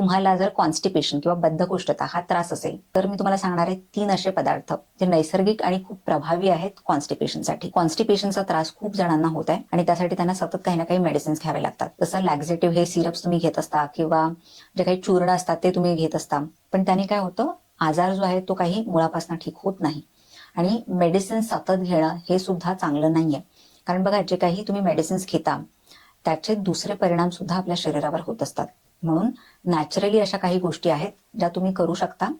तुम्हाला जर कॉन्स्टिपेशन किंवा बद्धकोष्ठता हा त्रास असेल तर मी तुम्हाला सांगणार आहे तीन असे पदार्थ जे नैसर्गिक आणि खूप प्रभावी आहेत कॉन्स्टिपेशनसाठी कॉन्स्टिपेशनचा त्रास खूप जणांना होत आहे आणि त्यासाठी त्यांना सतत काही ना काही मेडिसिन्स घ्यावे लागतात. जसं लॅक्झेटिव्ह हे सिरप्स तुम्ही घेत असता किंवा जे काही चूर्ण असतात ते तुम्ही घेत असता. पण त्याने काय होतं आजार जो आहे तो काही मुळापासून ठीक होत नाही. आणि मेडिसिन सतत घेणं हे सुद्धा चांगलं नाहीये. कारण बघा जे काही तुम्ही मेडिसिन्स घेता त्याचे दुसरे परिणाम सुद्धा आपल्या शरीरावर होत असतात. म्हणून नॅचरली अशा काही गोष्टी आहेत ज्या तुम्ही करू शकता.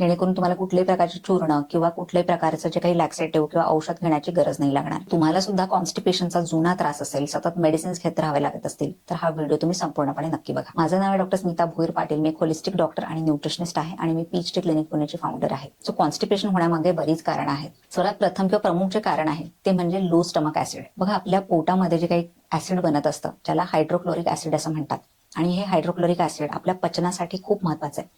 जेणेकरून तुम्हाला कुठल्याही प्रकारचे चूर्ण किंवा कुठल्याही प्रकारचं जे काही लॅक्सेटिव्ह किंवा औषध घेण्याची गरज नाही लागणार. तुम्हाला सुद्धा कॉन्स्टिपेशनचा जुना त्रास असेल सतत मेडिसिन्स घेत राहावे लागत असतील तर हा व्हिडिओ तुम्ही संपूर्णपणे नक्की बघा. माझं नाव आहे डॉक्टर स्मिता भोईर पाटील. मी होलिस्टिक डॉक्टर आणि न्यूट्रिशनिस्ट आहे आणि मी पीएचडी क्लिनिक पुण्याची फाउंडर आहे. सो कॉन्स्टिपेशन होण्यामागे बरीच कारण आहेत. सर्वात प्रथम किंवा प्रमुख जे कारण आहे ते म्हणजे लो स्टमक ऍसिड बघा आपल्या पोटामध्ये जे काही ऍसिड बनत असतं ज्याला हायड्रोक्लोरिक ऍसिड असं म्हणतात आणि हे हायड्रोक्लोरिक ऍसिड आपल्या पचनासाठी खूप महत्वाचं आहे.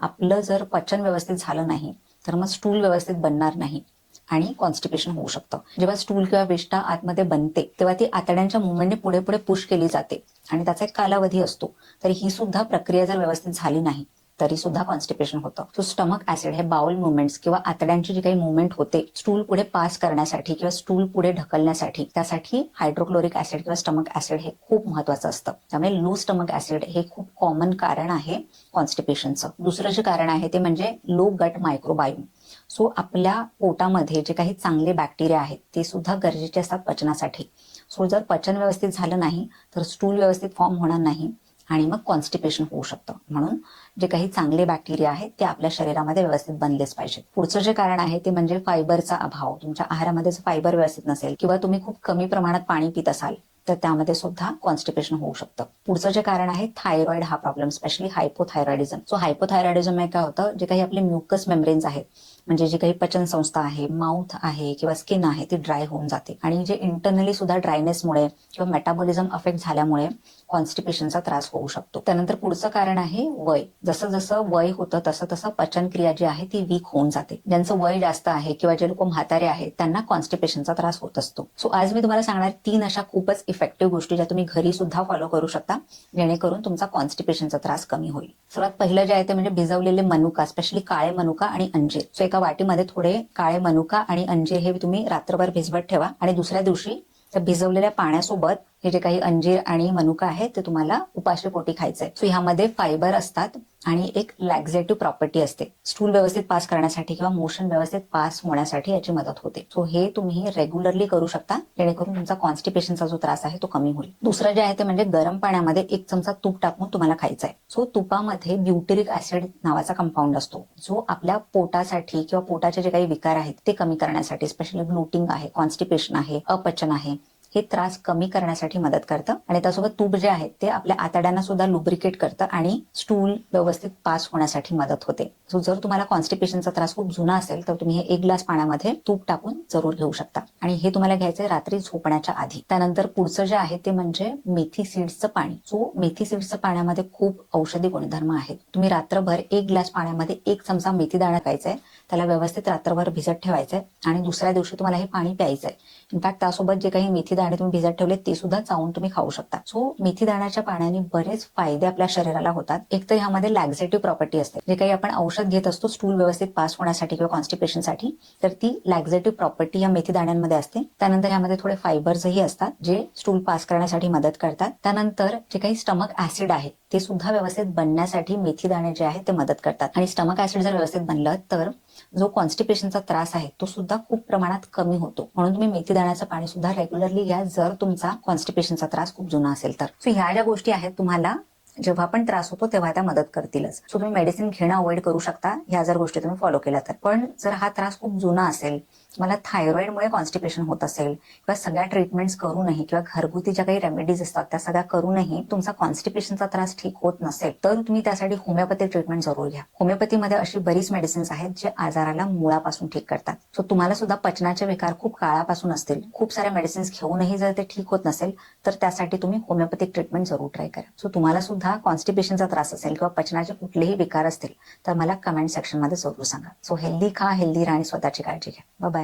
आपलं जर पचन व्यवस्थित झालं नाही तर मग स्टूल व्यवस्थित बनणार नाही आणि कॉन्स्टिपेशन होऊ शकतं. जेव्हा स्टूल किंवा विष्ठा आतमध्ये बनते तेव्हा ती आतड्यांच्या मुवमेंटने पुढे पुढे पुश केली जाते आणि त्याचा एक कालावधी असतो. तर ही सुद्धा प्रक्रिया जर व्यवस्थित झाली नाही तरी सुद्धा कॉन्स्टिपेशन होतं. सो स्टमक ऍसिड हे बाउल मुवमेंट्स किंवा आतड्यांची जी काही मुवमेंट होते स्टूल पुढे पास करण्यासाठी किंवा स्टूल पुढे ढकलण्यासाठी त्यासाठी हायड्रोक्लोरिक ऍसिड किंवा स्टमक ऍसिड हे खूप महत्वाचं असतं. त्यामुळे लो स्टमक ऍसिड हे खूप कॉमन कारण आहे कॉन्स्टिपेशनचं दुसरं जे कारण आहे ते म्हणजे लो गट मायक्रोबायोम सो आपल्या पोटामध्ये जे काही चांगले बॅक्टेरिया आहेत ते सुद्धा गरजेचे असतात पचनासाठी. सो जर पचन व्यवस्थित झालं नाही तर स्टूल व्यवस्थित फॉर्म होणार नाही. आणि मग कॉन्स्टिपेशन होऊ शकतं. म्हणून जे काही चांगले बॅक्टेरिया आहेत ते आपल्या शरीरामध्ये व्यवस्थित बनलेच पाहिजेत. पुढचं जे कारण आहे ते म्हणजे फायबरचा अभाव. तुमच्या आहारामध्ये जर फायबर व्यवस्थित नसेल किंवा तुम्ही खूप कमी प्रमाणात पाणी पित असाल तर त्यामध्ये सुद्धा कॉन्स्टिपेशन होऊ शकतं. पुढचं जे कारण आहे थायरॉइड हा problem specially hypothyroidism so hypothyroidism काय होतं? जे काही आपले म्युकस मेम्ब्रेन्स आहेत म्हणजे जी काही पचन संस्था आहे माउथ आहे किंवा स्किन आहे ती ड्राय होऊन जाते. आणि जे इंटरनली सुद्धा ड्रायनेसमुळे किंवा मेटाबॉलिझम अफेक्ट झाल्यामुळे कॉन्स्टिपेशनचा त्रास होऊ शकतो. त्यानंतर पुढचं कारण आहे वय. जसं जसं वय होतं तसं तसं पचनक्रिया जी आहे ती वीक होऊन जाते. ज्यांचं वय जास्त आहे किंवा जे लोक म्हातारे आहेत त्यांना कॉन्स्टिपेशनचा त्रास होत असतो. सो आज मी तुम्हाला सांगणार तीन अशा खूपच इफेक्टिव्ह गोष्टी ज्या तुम्ही घरी सुद्धा फॉलो करू शकता जेणेकरून तुमचा कॉन्स्टिपेशनचा त्रास कमी होईल. सर्वात पहिलं जे आहे ते म्हणजे भिजवलेले मनुका स्पेशली काळे मनुका आणि अंजीर सो एका वाटीमध्ये थोडे काळे मनुका आणि अंजीर हे तुम्ही रात्रभर भिजवत ठेवा. आणि दुसऱ्या दिवशी त्या भिजवलेल्या पाण्यासोबत हे जे काही अंजीर आणि मनुका आहेत ते तुम्हाला उपाशी पोटी खायचंय. सो ह्यामध्ये फायबर असतात आणि एक लॅक्झेटिव्ह प्रॉपर्टी असते. स्टूल व्यवस्थित पास करण्यासाठी किंवा मोशन व्यवस्थित पास होण्यासाठी याची मदत होते. सो हे तुम्ही रेग्युलरली करू शकता. जेणेकरून तुमचा कॉन्स्टिपेशनचा जो त्रास आहे तो कमी होईल. दुसरं जे आहे ते म्हणजे गरम पाण्यामध्ये एक चमचा तूप टाकून तुम्हाला खायचं आहे सो तुपामध्ये ब्युटेरिक ऍसिड नावाचा कंपाऊंड असतो. जो आपल्या पोटासाठी किंवा पोटाचे जे काही विकार आहेत ते कमी करण्यासाठी स्पेशली ब्लोटिंग आहे कॉन्स्टिपेशन आहे अपचन आहे हे त्रास कमी करण्यासाठी मदत करतं. आणि त्यासोबत तूप जे आहेत ते आपल्या आतड्यांना सुद्धा लुब्रिकेट करतं आणि स्टूल व्यवस्थित पास होण्यासाठी मदत होते. सो जर तुम्हाला कॉन्स्टिपेशनचा त्रास खूप जुना असेल तर तुम्ही हे एक ग्लास पाण्यामध्ये तूप टाकून जरूर घेऊ शकता. आणि हे तुम्हाला घ्यायचंय रात्री झोपण्याच्या आधी. त्यानंतर पुढचं जे आहे ते म्हणजे मेथी सीड्सचं पाणी. सो मेथी सीड्सचं पाण्यामध्ये खूप औषधी गुणधर्म आहेत. तुम्ही रात्रभर एक ग्लास पाण्यामध्ये एक चमचा मेथी दाणा खायचंय त्याला व्यवस्थित रात्रभर भिजत ठेवायचंय आणि दुसऱ्या दिवशी तुम्हाला हे पाणी प्यायचंय. इनफॅक्ट त्यासोबत जे काही मेथी दाणे तुम्ही भिजत ठेवले ते सुद्धा चावून तुम्ही खाऊ शकता. सो मेथी दाण्याच्या पाण्याने बरेच फायदे आपल्या शरीराला होतात. एक तर ह्यामध्ये लॅक्झेटिव्ह प्रॉपर्टी असते. जे काही आपण औषध घेत असतो स्टूल व्यवस्थित पास होण्यासाठी किंवा कॉन्स्टिपेशनसाठी तर ती लॅक्झेटिव्ह प्रॉपर्टी या मेथी दाण्यांमध्ये असते. त्यानंतर ह्यामध्ये थोडे फायबर्सही असतात जे स्टूल पास करण्यासाठी मदत करतात. त्यानंतर जे काही स्टमक ऍसिड आहे ते सुद्धा व्यवस्थित बनण्यासाठी मेथी दाणे जे आहेत ते मदत करतात. आणि स्टमक ऍसिड जर व्यवस्थित बनलं तर जो कॉन्स्टिपेशनचा त्रास आहे तो सुद्धा खूप प्रमाणात कमी होतो. म्हणून तुम्ही मेथी दाण्याचं पाणी सुद्धा रेग्युलरली घ्या जर तुमचा कॉन्स्टिपेशनचा त्रास खूप जुना असेल तर. सो ह्या ज्या गोष्टी आहेत तुम्हाला जेव्हा पण त्रास होतो तेव्हा त्या मदत करतीलच. सो तुम्ही मेडिसिन घेणं अवॉइड करू शकता ह्या जर गोष्टी तुम्ही फॉलो केल्या तर. पण जर हा त्रास खूप जुना असेल मला थायरॉइडमुळे कॉन्स्टिपेशन होत असेल किंवा सगळ्या ट्रीटमेंट्स करूनही किंवा घरगुती ज्या काही रेमेडीज असतात त्या सगळ्या करूनही तुमचा कॉन्स्टिपेशनचा त्रास ठीक होत नसेल तर तुम्ही त्यासाठी होमिओपॅथी ट्रीटमेंट जरूर घ्या. होमिओपॅथीमध्ये अशी बरीच मेडिसिन्स आहेत जे आजाराला मुळापासून ठीक करतात. सो तुम्हाला सुद्धा पचनाचे विकार खूप काळापासून असतील. खूप साऱ्या मेडिसिन्स घेऊनही जर ते ठीक होत नसेल तर त्यासाठी तुम्ही होमिओपॅथिक ट्रीटमेंट जरूर ट्राय करा. सो तुम्हाला सुद्धा कॉन्स्टिपेशनचा त्रास असेल किंवा पचनाचे कुठलेही विकार असतील तर मला कमेंट सेक्शनमध्ये जरूर सांगा. सो हेल्दी खा हेल्दी राहा आणि स्वतःची काळजी घ्या. बाय